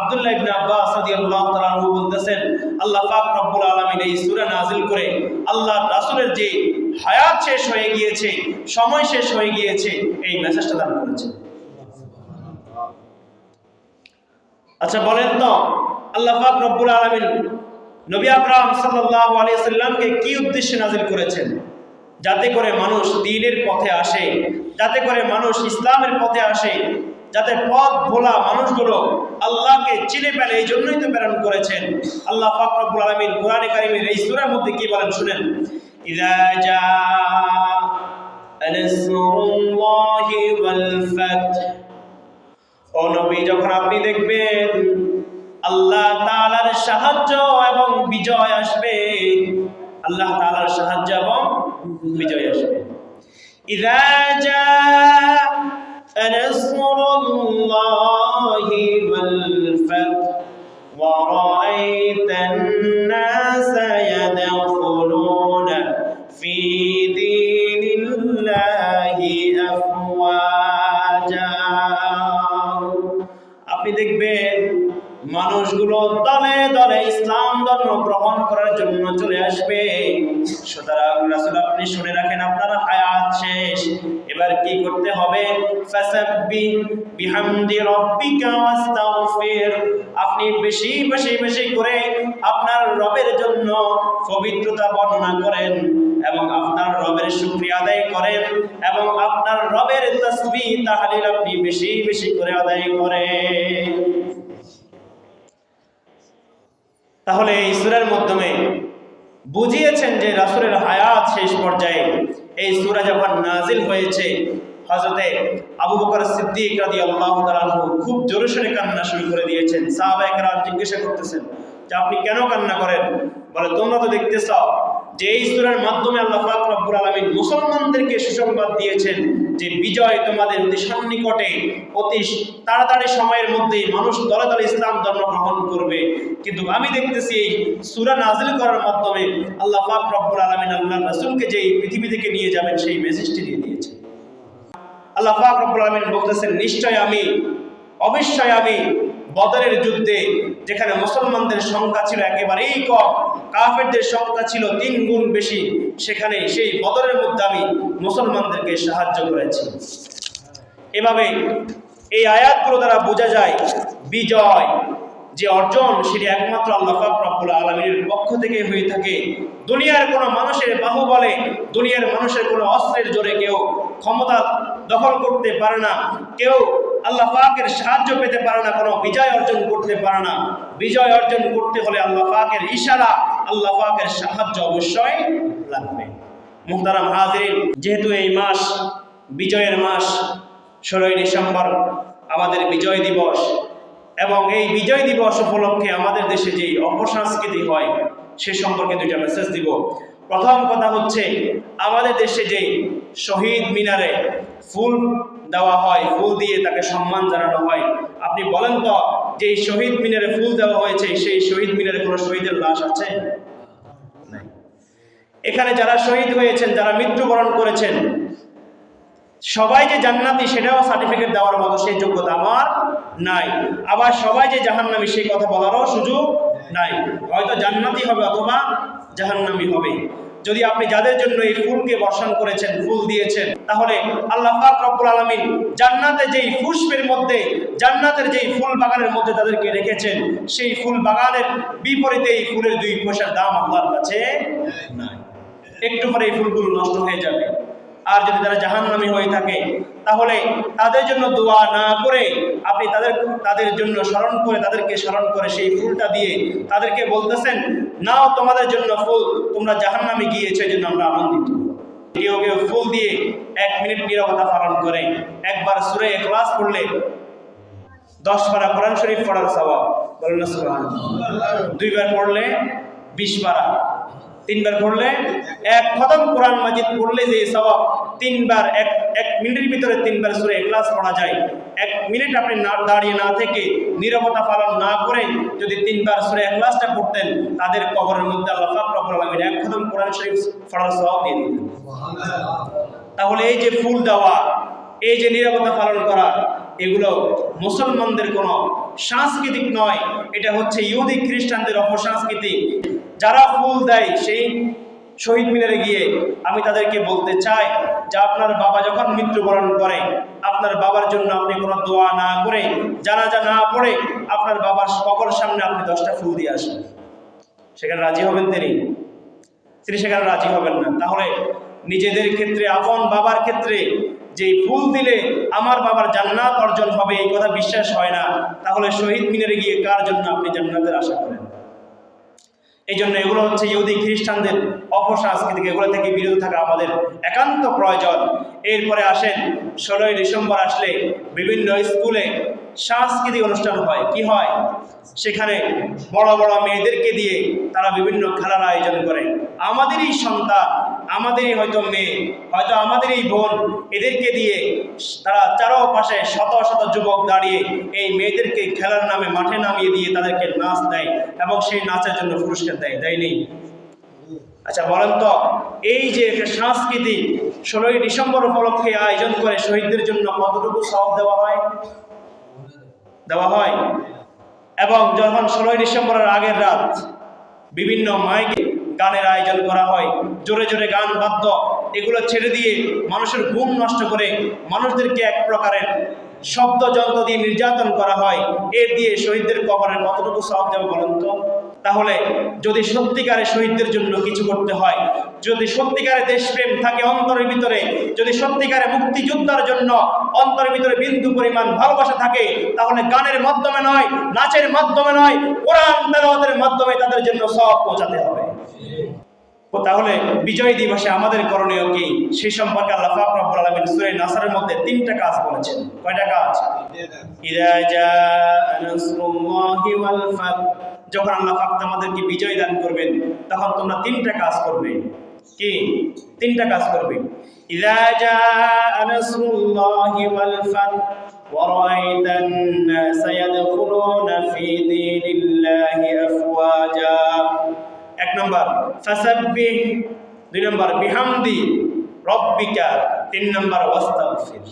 আব্দুল্লাহ ইবনে আব্বাস রাদিয়াল্লাহু তাআলা বলতেছেন, আল্লাহ পাক রব্বুল আলামিন এই সূরা নাজিল করে রাসূলের যে হায়াত শেষ হয়ে গিয়েছে, সময় শেষ হয়ে গিয়েছে, এই মেসেজটা দান করেছে। আচ্ছা বলেন তো, আল্লাহ পাক রব্বুল আলামিন নবী আকরাম সাল্লাল্লাহু আলাইহি সাল্লামকে কি উদ্দেশ্যে নাজিল করেছেন? যাতে করে মানুষ দ্বীনের পথে আসে, যাতে করে মানুষ ইসলামের পথে আসে যাতে পথ ভোলা মানুষগুলো আল্লাহকে চিনে পেলে এই জন্যই তো প্রেরণ করেছেন। আল্লাহ পাক রব্বুল আলামিন কোরআনে কারিমের এই সূরার মধ্যে কি বলেন শুনেন? ওয়াল ফাত ও নবী, যখন আপনি দেখবেন আল্লাহ তাআলার সাহায্য এবং বিজয় আসবে, আল্লাহ তাআলার সাহায্য এবং বিজয় আসবে। ইযা দলে দলে ইসলাম ধর্ম গ্রহণ করার জন্য চলে আসবে। সুতরাং রাসূল আপনি শুনে রাখেন, আপনার হায়াত শেষ। এবার কি করতে হবে? ফাসাব্বি বিহামদি রাব্বিকা ওয়াস্তাগফির। আপনি বেশি বেশি বেশি করে আপনার রবের জন্য পবিত্রতা বর্ণনা করেন এবং আপনার রবের শুকরিয়া আদায় করেন এবং আপনার রবের তসবিহ তাহলিল আপনি বেশি বেশি করে আদায় করেন। তাহলে এই সুরের মাধ্যমে বুঝিয়েছেন যে রাসুলের হায়াত শেষ পর্যায়ে এই সুরা যখন নাজিল হয়েছে হজরতে আবু বকর সিদ্দিক রাদি আল্লাহ খুব জোরে কান্না শুরু করে দিয়েছেন। সাহাবায়ে কেরাম জিজ্ঞাসা করতেছেন, যে আপনি কেন কান্না করেন? বলে, তোমরা তো দেখতেছ যে এই সূরার মাধ্যমে আল্লাহ পাক রব্বুল আলামিন মুসলমানদেরকে সুসংবাদ দিয়েছেন যে বিজয় তোমাদের অতি সন্নিকটে অতি তাড়াতাড়ি সময়ের মধ্যেই মানুষ দলে দলে ইসলাম ধর্ম গ্রহণ করবে। কিন্তু আমি দেখতেছি এই সুরা নাজিল করার মাধ্যমে আল্লাহ পাক রব্বুল আলামিন আল্লাহ রাসূলকে যে পৃথিবী থেকে নিয়ে যাবেন, সেই মেসেজটি দিয়ে দিয়েছে আল্লাহ পাক রব্বুল আলামিন বলতেছেন, নিশ্চয় আমি, অবশ্যই আমি বদরের যুদ্ধে যেখানে মুসলমানদের সংখ্যা ছিল একেবারেই কম, কাফেরদের সংখ্যা ছিল তিন গুণ বেশি, সেখানে সেই বদরের মধ্যে আমি মুসলমানদেরকে সাহায্য করেছি। এভাবে এই আয়াতগুলো দ্বারা বোঝা যায় বিজয় যে অর্জন সেটি একমাত্র আল্লাহ রব্বুল আলমীর পক্ষ থেকে হয়ে থাকে। দুনিয়ার কোনো মানুষের বাহুবলে, দুনিয়ার মানুষের কোনো অস্ত্রের জোরে কেউ ক্ষমতা দখল করতে পারে না। কেউ আল্লাহ পাকের সাহায্য পেতে পারে না, কোনো বিজয় অর্জন করতে পারে না। বিজয় অর্জন করতে হলে আল্লাহ পাকের ইশারা, আল্লাহ পাকের সাহায্য অবশ্যই লাগবে। মুহতারাম হাজির যেহেতু এই মাস বিজয়ের মাস, ষোলোই ডিসেম্বর আমাদের বিজয় দিবস এবং এই বিজয় দিবস উপলক্ষে আমাদের দেশে যে অপসংস্কৃতি হয় সে সম্পর্কে দুইটা মেসেজ দিব প্রথম কথা হচ্ছে আমাদের দেশে যে শহীদ মিনারে ফুল দেওয়া হয় ফুল দিয়ে তাকে সম্মান জানানো হয় আপনি বলেন তো যে শহীদ মিনারে ফুল দেওয়া হয়েছে সেই শহীদ মিনারে কোনো শহীদের লাশ আছে। এখানে যারা শহীদ হয়েছেন যারা মৃত্যুবরণ করেছেন সবাই যে জান্নাতি সেটাও সার্টিফিকেট দেওয়ার মতো সেই যোগ্যতা আমার নাই। আবার সবাই যে জাহান্নামী সেই কথা বলারও সুযোগ নাই। হয়তো জান্নাতি হবে অথবা জাহান্নামী হবে। যদি আপনি যাদের জন্য এই ফুলকে বর্ষণ করেছেন, ফুল দিয়েছেন, তাহলে আল্লাহ পাক রব্বুল আলামিন জান্নাতে যেই পুষ্পের মধ্যে, জান্নাতের যেই ফুল বাগানের মধ্যে তাদেরকে রেখেছেন, সেই ফুল বাগানের বিপরীতে এই ফুলের দুই পয়সার দাম আল্লাহর কাছে নাই। একটু পরে এই ফুলগুলো নষ্ট হয়ে যাবে। আর যদি তারা জাহান্নামী হয়ে থাকে, তাহলে তাদের জন্য দোয়া না করে আপনি তাদের তাদের জন্য স্মরণ করে, তাদেরকে স্মরণ করে সেই ফুলটা দিয়ে তাদেরকে বলতেছেন, নাও তোমাদের জন্য ফুল, তোমরা জাহান্নামে গিয়েছো এই জন্য আমরা আনন্দিত কেউ কেউ ফুল দিয়ে এক মিনিট নিরবতা পালন করে। একবার সুরে ক্লাস পড়লে দশ পারা কোরআন শরীফ পড়ার সবাব বলেন দুইবার পড়লে বিশ পারা। তিনবার পড়লে, এক খতম কোরআন মাজিদ পড়লে যে সবাব তিনবার, এক এক মিনিটের ভিতরে তিনবার সুরে ক্লাস পড়া যায়। এক মিনিট আপনি না, দাঁড়িয়ে না থেকে নীরবতা পালন না করে যদি তিনবার সুরে ক্লাসটা পড়তেন, তাদের কবরের মধ্যে আল্লাহ পাক রব্বুল আলামিন এক খতম কোরআন শরীফ পড়ার সওয়াব দিয়ে দিতেন। তাহলে এই যে ফুল দেওয়া, এই যে নিরাপত্তা পালন করা, এগুলো মুসলমানদের কোনো সাংস্কৃতিক নয়। এটা হচ্ছে ইহুদি খ্রিস্টানদের অপসংস্কৃতি যারা ফুল দেয়, সেই শহীদ মিনারে গিয়ে আমি তাদেরকে বলতে চাই যে আপনার বাবা যখন মৃত্যুবরণ করে, আপনার বাবার জন্য আপনি কোনো দোয়া না করে, জানাজা না পড়ে, আপনার বাবার কবর সামনে আপনি দশটা ফুল দিয়ে আসেন। সেখানে রাজি হবেন তিনি? তিনি সেখানে রাজি হবেন না। তাহলে নিজেদের ক্ষেত্রে, আপন বাবার ক্ষেত্রে যে ফুল দিলে আমার বাবার জান্নাত অর্জন হবে, এই কথা বিশ্বাস হয় না। তাহলে শহীদ মিনারে গিয়ে কার জন্য আপনি জান্নাতের আশা করেন? এই জন্য এগুলো হচ্ছে ইহুদি খ্রিস্টানদের অপসাংস্কৃতিক, এগুলো থেকে বিরত থাকা আমাদের একান্ত প্রয়োজন। এরপরে আসেন, ষোলোই ডিসেম্বর আসলে বিভিন্ন স্কুলে সাংস্কৃতিক অনুষ্ঠান হয়। কি হয়? সেখানে বড় বড় মেয়েদেরকে দিয়ে তারা বিভিন্ন খেলার আয়োজন করে। আমাদেরই সন্তান, আমাদেরই হয়তো মেয়ে, হয়তো আমাদেরই বোন, এদেরকে দিয়ে তারা চারোপাশে শত শত যুবক দাঁড়িয়ে এই মেয়েদেরকে খেলার নামে মাঠে নামিয়ে দিয়ে তাদেরকে নাচ দেয় এবং সেই নাচের জন্য পুরস্কার দেয় দেয়নি আচ্ছা বলেন তো, এই যে সাংস্কৃতিক, ষোলোই ডিসেম্বর উপলক্ষে আয়োজন করে শহীদদের জন্য কতটুকু সব দেওয়া হয়? দেওয়া হয়। এবং যখন ষোলোই ডিসেম্বরের আগের রাত বিভিন্ন মাইকে গানের আয়োজন করা হয়, জোরে জোরে গান বাদ্য, এগুলো ছেড়ে দিয়ে মানুষের ঘুম নষ্ট করে মানুষদেরকে এক প্রকারের শব্দ যন্ত্র দিয়ে নির্যাতন করা হয়। এর দিয়ে শহীদদের কবরের কতটুকু সব যাবে বলুন তো? তাহলে যদি সত্যিকারে শহীদদের জন্য কিছু করতে হয় যদি সত্যিকারে দেশপ্রেম থাকে অন্তরের ভিতরে যদি সত্যিকারে মুক্তিযোদ্ধার জন্য অন্তরের ভিতরে বিন্দু পরিমাণ ভালোবাসা থাকে তাহলে গানের মাধ্যমে নয় নাচের মাধ্যমে নয় কোরআন তেলাওয়াতের মাধ্যমে তাদের জন্য সব পৌঁছাতে হবে। ও তাহলে বিজয় দিবসে আমাদের করণীয় কি? সেই সম্পর্কে আল্লাহ পাক রব্বুল আলামিন সূরা নাসরের মধ্যে তিনটা কাজ বলেছেন। কয়টা কাজ? ইদা জাআ নাসরুল্লাহি ওয়াল ফাত। যখন আল্লাহ পাক তোমাদেরকে বিজয় দান করবেন তখন তোমরা তিনটা কাজ করবে কি তিনটা কাজ করবে ইদা জাআ নাসরুল্লাহি ওয়াল ফাত ورأيت الناس يدخلون في دين الله أفواجا এক নম্বর ফাসাব্বিহ দুই নম্বর বিহামদি রব্বিকা তিন নম্বর ওয়াস্তাগফির